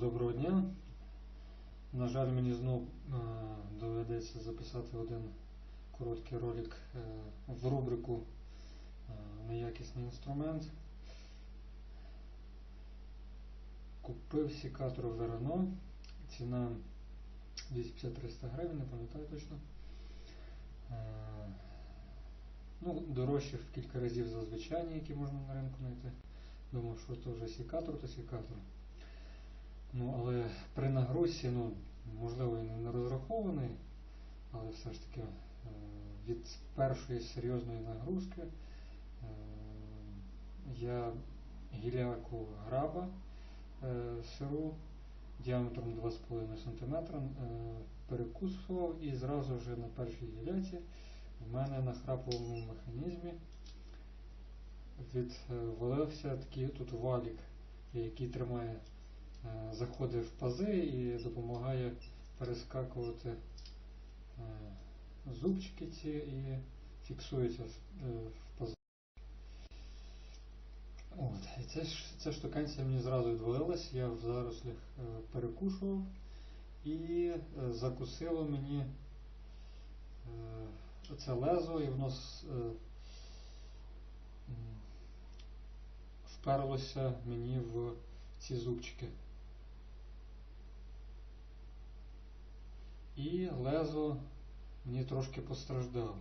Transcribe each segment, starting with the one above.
Доброго дня. На жаль, мені знов е, доведеться записати один короткий ролик е, в рубрику е, Неякісний інструмент. Купив секатор Верано. Ціна 250-300 гривень, не пам'ятаю точно. Ну, дорожче в кілька разів за звичайні, які можна на ринку знайти. Думав, що це вже секатор, то секатор. Ну, але при нагрузці, ну, можливо, він не розрахований, але все ж таки е, від першої серйозної нагрузки е, я гіляку граба е, сиру діаметром 2,5 см перекусував і зразу вже на першій гіляці в мене на храповому механізмі відвалився такий тут валік, який тримає, заходить в пази і допомагає перескакувати е, зубчики ці і фіксується е, в пази. От, і ця, ця штуканція мені зразу відвалилась, я в зарослях е, перекушував і е, закусило мені е, оце лезо, і воно е, вперлося мені в ці зубчики. І лезо мені трошки постраждало.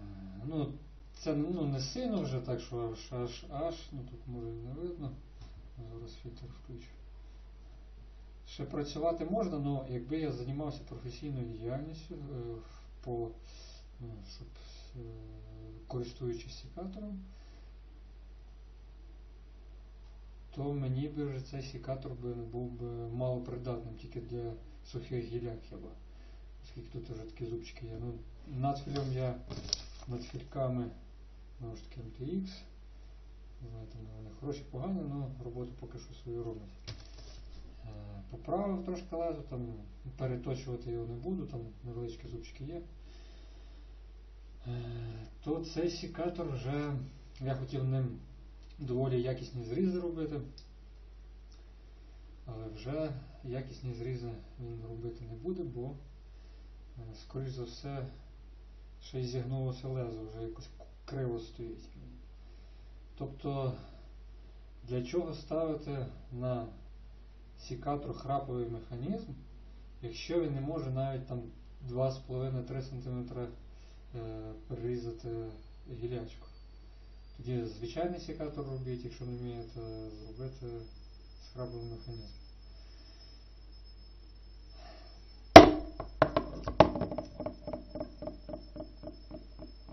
Е, Ну, це ну, не сильно вже так, що аж аж аж, ну тут може не видно. Зараз фільтр включу. Ще працювати можна, але якби я займався професійною діяльністю е, по, ну, щоб, е, користуючись секатором, то мені би вже цей секатор був би малопридатним тільки для сухих гіляк хіба. Оскільки тут вже такі зубчики є. Ну, над фільом я над фільками знову ж таки MTX. Знаєте, ну, вони хороші, погані, але роботу поки що свою роблять. Е, Поправив трошки лезо, там переточувати його не буду, там невеличкі зубчики є. Е, То цей секатор вже я хотів ним доволі якісні зрізи робити, але вже якісні зрізи він робити не буде, бо, е, скоріш за все, ще й зігнулося лезо, вже якось криво стоїть. Тобто, для чого ставити на секатор храповий механізм, якщо він не може навіть там 2,5-3 см е, перерізати гілячку. Тоді звичайний секатор робіть, якщо не вмієте зробити з механизм.